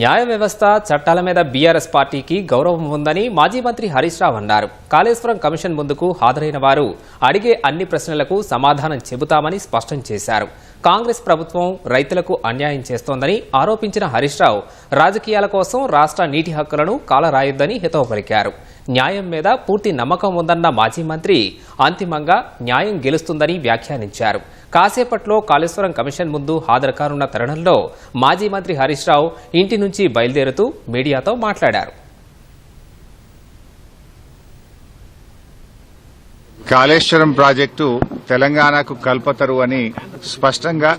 న్యాయ వ్యవస్థ చట్టాల మీద బీఆర్ఎస్ పార్టీకి గౌరవం ఉందని మాజీ మంత్రి హరీష్ రావు అన్నారు. కాళేశ్వరం కమిషన్ ముందుకు హాజరైన వారు అడిగే అన్ని ప్రశ్నలకు సమాధానం చెబుతామని స్పష్టం చేశారు. కాంగ్రెస్ ప్రభుత్వం రైతులకు అన్యాయం చేస్తోందని ఆరోపించిన హరీష్ రావు రాజకీయాల కోసం రాష్ట్ర నీటి హక్కులను కాలరాయొద్దని హితవు పలికారు. న్యాయం మీద పూర్తి నమ్మకం ఉందన్న మాజీ మంత్రి అంతిమంగా న్యాయం గెలుస్తుందని వ్యాఖ్యానించారు. కాసేపట్లో కాళేశ్వరం కమిషన్ ముందు హాజరు కానున్న తరుణంలో మాజీ మంత్రి హరీష్ రావు ఇంటి నుంచి బయలుదేరుతూ మీడియాతో మాట్లాడారు. కాళేశ్వరం ప్రాజెక్టు తెలంగాణకు కల్పతరు అని స్పష్టంగా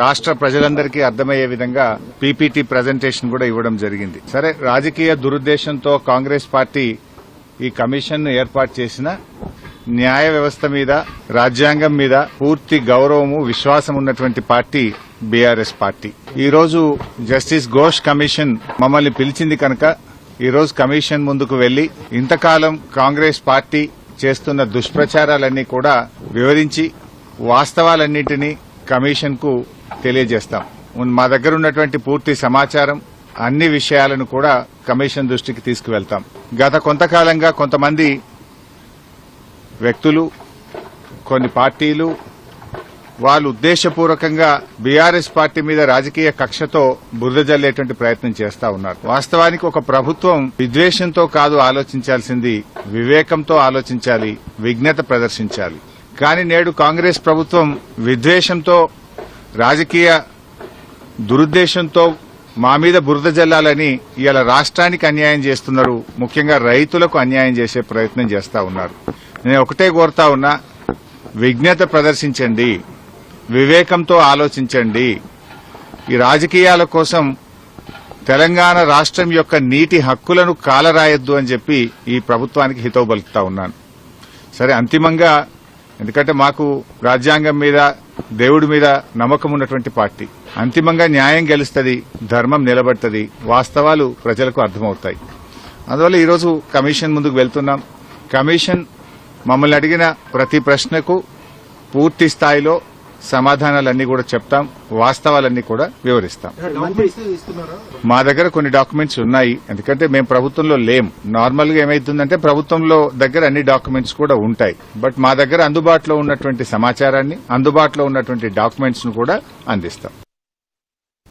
రాష్ట్ర ప్రజలందరికీ అర్థమయ్యే విధంగా పీపీటీ ప్రజెంటేషన్ కూడా ఇవ్వడం జరిగింది. సరే రాజకీయ దురుద్దేశంతో కాంగ్రెస్ పార్టీ ఈ కమిషన్ ఏర్పాటు చేసిన న్యాయ వ్యవస్థ మీద రాజ్యాంగం మీద పూర్తి గౌరవము విశ్వాసం ఉన్నటువంటి పార్టీ బీఆర్ఎస్ పార్టీ. ఈరోజు జస్టిస్ ఘోష్ కమిషన్ మమ్మల్ని పిలిచింది కనుక ఈరోజు కమిషన్ ముందుకు వెళ్ళి ఇంతకాలం కాంగ్రెస్ పార్టీ చేస్తున్న దుష్ప్రచారాలన్నీ కూడా వివరించి వాస్తవాలన్నింటినీ కమిషన్కు తెలియజేస్తాం. మా దగ్గర ఉన్నటువంటి పూర్తి సమాచారం అన్ని విషయాలను కూడా కమిషన్ దృష్టికి తీసుకువెళ్తాం. గత కొంతకాలంగా కొంతమంది వ్యక్తులు కొన్ని పార్టీలు వాళ్ళు ఉద్దేశపూర్వకంగా బీఆర్ఎస్ పార్టీ మీద రాజకీయ కక్షతో బురద జల్లేటువంటి ప్రయత్నం చేస్తా ఉన్నారు. వాస్తవానికి ఒక ప్రభుత్వం విద్వేషంతో కాదు ఆలోచించాల్సింది వివేకంతో ఆలోచించాలి విజ్ఞత ప్రదర్శించాలి. కానీ నేడు కాంగ్రెస్ ప్రభుత్వం విద్వేషంతో రాజకీయ దురుద్దేశంతో మా మీద బురద జల్లాలని ఇవాళ రాష్ట్రానికి అన్యాయం చేస్తున్నారు ముఖ్యంగా రైతులకు అన్యాయం చేసే ప్రయత్నం చేస్తా ఉన్నారు. నేను ఒకటే కోరుతా ఉన్నా విజ్ఞత ప్రదర్శించండి వివేకంతో ఆలోచించండి. ఈ రాజకీయాల కోసం తెలంగాణ రాష్ట్రం యొక్క నీటి హక్కులను కాలరాయొద్దు అని చెప్పి ఈ ప్రభుత్వానికి హితవు పలుకుతా ఉన్నాను. సరే అంతిమంగా ఎందుకంటే మాకు రాజ్యాంగం మీద దేవుడి మీద నమ్మకం ఉన్నటువంటి పార్టీ. అంతిమంగా న్యాయం గెలుస్తుంది ధర్మం నిలబడుతుంది వాస్తవాలు ప్రజలకు అర్థమవుతాయి. అందువల్ల ఈరోజు కమిషన్ ముందుకు వెళ్తున్నాం. కమిషన్ మమ్మల్ని అడిగిన ప్రతి ప్రశ్నకు పూర్తి స్థాయిలో సమాధానాలన్నీ కూడా చెప్తాం వాస్తవాలన్నీ కూడా వివరిస్తాం. మా దగ్గర కొన్ని డాక్యుమెంట్స్ ఉన్నాయి. ఎందుకంటే మేము ప్రభుత్వంలో లేం. నార్మల్గా ఏమైతుందంటే ప్రభుత్వంలో దగ్గర అన్ని డాక్యుమెంట్స్ కూడా ఉంటాయి. బట్ మా దగ్గర అందుబాటులో ఉన్నటువంటి సమాచారాన్ని అందుబాటులో ఉన్నటువంటి డాక్యుమెంట్స్ను కూడా అందిస్తాం.